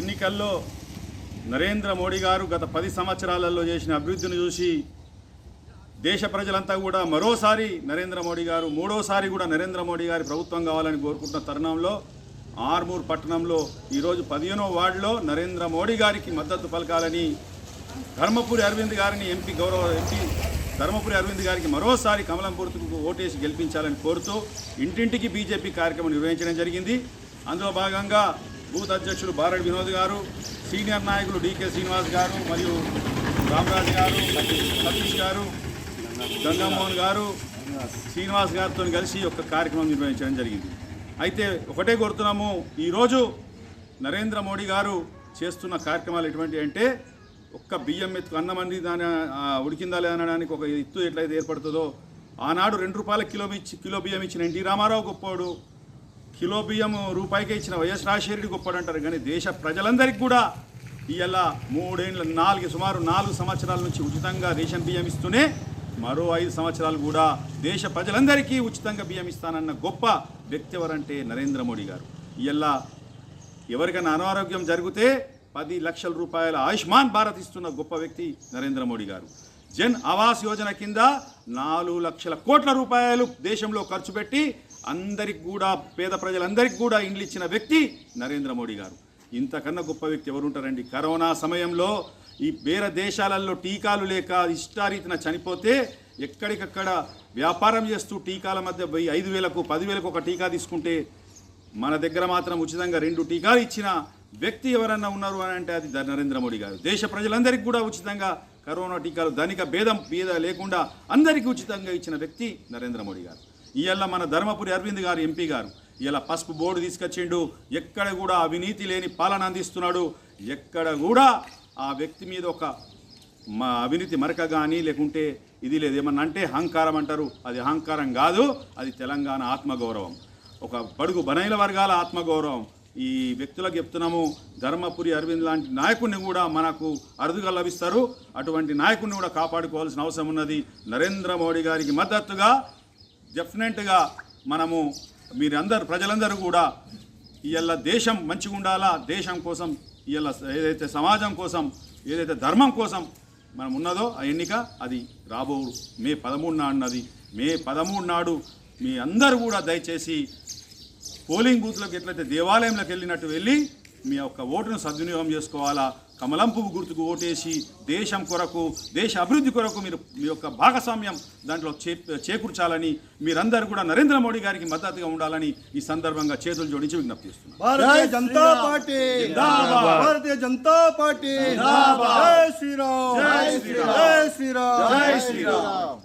ఎన్నికల్లో నరేంద్ర మోడీ గారు గత పది సంవత్సరాలలో చేసిన అభివృద్ధిని చూసి దేశ ప్రజలంతా కూడా మరోసారి నరేంద్ర మోడీ గారు మూడోసారి కూడా నరేంద్ర మోడీ గారి ప్రభుత్వం కావాలని కోరుకుంటున్న తరుణంలో ఆర్మూర్ పట్టణంలో ఈరోజు పదిహేనో వార్డులో నరేంద్ర మోడీ గారికి మద్దతు పలకాలని ధర్మపురి అరవింద్ గారిని ఎంపీ గౌరవ ఎంపీ ధర్మపురి అరవింద్ గారికి మరోసారి కమలం గుర్తుకు ఓటేసి గెలిపించాలని కోరుతూ ఇంటింటికి బీజేపీ కార్యక్రమం నిర్వహించడం జరిగింది. అందులో భాగంగా బూత్ అధ్యక్షులు భారత్ వినోద్ గారు సీనియర్ నాయకులు డీకే శ్రీనివాస్ గారు మరియు రామరాజు గారు సతీష్ గారు గంగామోహన్ గారు శ్రీనివాస్ గారితో కలిసి ఒక కార్యక్రమం నిర్వహించడం జరిగింది. అయితే ఒకటే కోరుతున్నాము ఈరోజు నరేంద్ర మోడీ గారు చేస్తున్న కార్యక్రమాలు ఎటువంటి అంటే ఒక్క బియ్యం ఎత్తుకు అన్నం అంది దాని ఉడికిందా లేదా అనడానికి ఒక ఎత్తు ఎట్లయితే ఏర్పడుతుందో ఆనాడు రెండు రూపాయల కిలో ఇచ్చి కిలో బియ్యం ఇచ్చిన ఎన్టీ రామారావు గొప్పోడు కిలో బియ్యం రూపాయికే ఇచ్చిన వైఎస్ రాజశేఖరుడు గొప్పడంటారు. కానీ దేశ ప్రజలందరికీ కూడా ఇవాళ మూడేళ్ళ నాలుగు సుమారు నాలుగు సంవత్సరాల నుంచి ఉచితంగా రేషన్ బియ్యం ఇస్తూనే మరో ఐదు సంవత్సరాలు కూడా దేశ ప్రజలందరికీ ఉచితంగా బియ్యం ఇస్తానన్న గొప్ప వ్యక్తి ఎవరంటే నరేంద్ర మోడీ గారు. ఇవాళ ఎవరికైనా అనారోగ్యం జరిగితే పది లక్షల రూపాయల ఆయుష్మాన్ భారత్ ఇస్తున్న గొప్ప వ్యక్తి నరేంద్ర మోడీ గారు. జన్ ఆవాస్ యోజన కింద నాలుగు లక్షల కోట్ల రూపాయలు దేశంలో ఖర్చు పెట్టి అందరికి కూడా పేద ప్రజలందరికీ కూడా ఇండ్లు ఇచ్చిన వ్యక్తి నరేంద్ర మోడీ గారు. ఇంతకన్నా గొప్ప వ్యక్తి ఎవరుంటారండి? కరోనా సమయంలో ఈ వేరే దేశాలలో టీకాలు లేక ఇష్టారీతిన చనిపోతే ఎక్కడికక్కడ వ్యాపారం చేస్తూ టీకాల మధ్య వెయ్యి ఐదు వేలకు పదివేలకు ఒక టీకా తీసుకుంటే మన దగ్గర మాత్రం ఉచితంగా రెండు టీకాలు ఇచ్చిన వ్యక్తి ఎవరన్నా ఉన్నారు అని అంటే అది నరేంద్ర మోడీ గారు. దేశ ప్రజలందరికీ కూడా ఉచితంగా కరోనా టీకాలు ధనిక భేదం భేద లేకుండా అందరికీ ఉచితంగా ఇచ్చిన వ్యక్తి నరేంద్ర మోడీ గారు. ఇవాళ మన ధర్మపురి అరవింద్ గారు ఎంపీ గారు. ఇలా పసుపు బోర్డు తీసుకొచ్చిండు. ఎక్కడ కూడా అవినీతి లేని పాలన అందిస్తున్నాడు. ఎక్కడ కూడా ఆ వ్యక్తి మీద ఒక మా అవినీతి మరక కానీ లేకుంటే ఇది లేదు. ఏమన్నా అంటే అహంకారం అంటారు. అది అహంకారం కాదు. అది తెలంగాణ ఆత్మగౌరవం. ఒక బడుగు బనైల వర్గాల ఆత్మగౌరవం. ఈ వ్యక్తులకు చెప్తున్నాము ధర్మపురి అరవింద్ లాంటి నాయకుడిని కూడా మనకు అరుదుగా లభిస్తారు. అటువంటి నాయకుడిని కూడా కాపాడుకోవాల్సిన అవసరం ఉన్నది. నరేంద్ర మోడీ గారికి మద్దతుగా డెఫినెట్గా మనము మీరందరూ ప్రజలందరూ కూడా ఇవాళ దేశం మంచిగా ఉండాలా దేశం కోసం ఇవాళ ఏదైతే సమాజం కోసం ఏదైతే ధర్మం కోసం మనం ఉన్నదో ఆ ఎన్నిక అది రాబో మే పదమూడు నాడున్నది మే పదమూడు నాడు మీ అందరూ కూడా దయచేసి పోలింగ్ బూత్లకు ఎట్లయితే దేవాలయంలోకి వెళ్ళినట్టు వెళ్ళి మీ యొక్క ఓటును సద్వినియోగం చేసుకోవాలా? కమలం పువ్వు గుర్తుకు ఓటేసి దేశం కొరకు దేశ అభివృద్ధి కొరకు మీరు మీ యొక్క భాగస్వామ్యం దాంట్లో చే చేకూర్చాలని మీరందరూ కూడా నరేంద్ర మోడీ గారికి మద్దతుగా ఉండాలని ఈ సందర్భంగా చేతులు జోడించి విజ్ఞప్తి చేస్తున్నాను భారతీయ జనతా పార్టీ. భారతీయ జనతా పార్టీ. జిందాబాద్. జై శ్రీరామ్. జై శ్రీరామ్. జై శ్రీరామ్. జై శ్రీరామ్.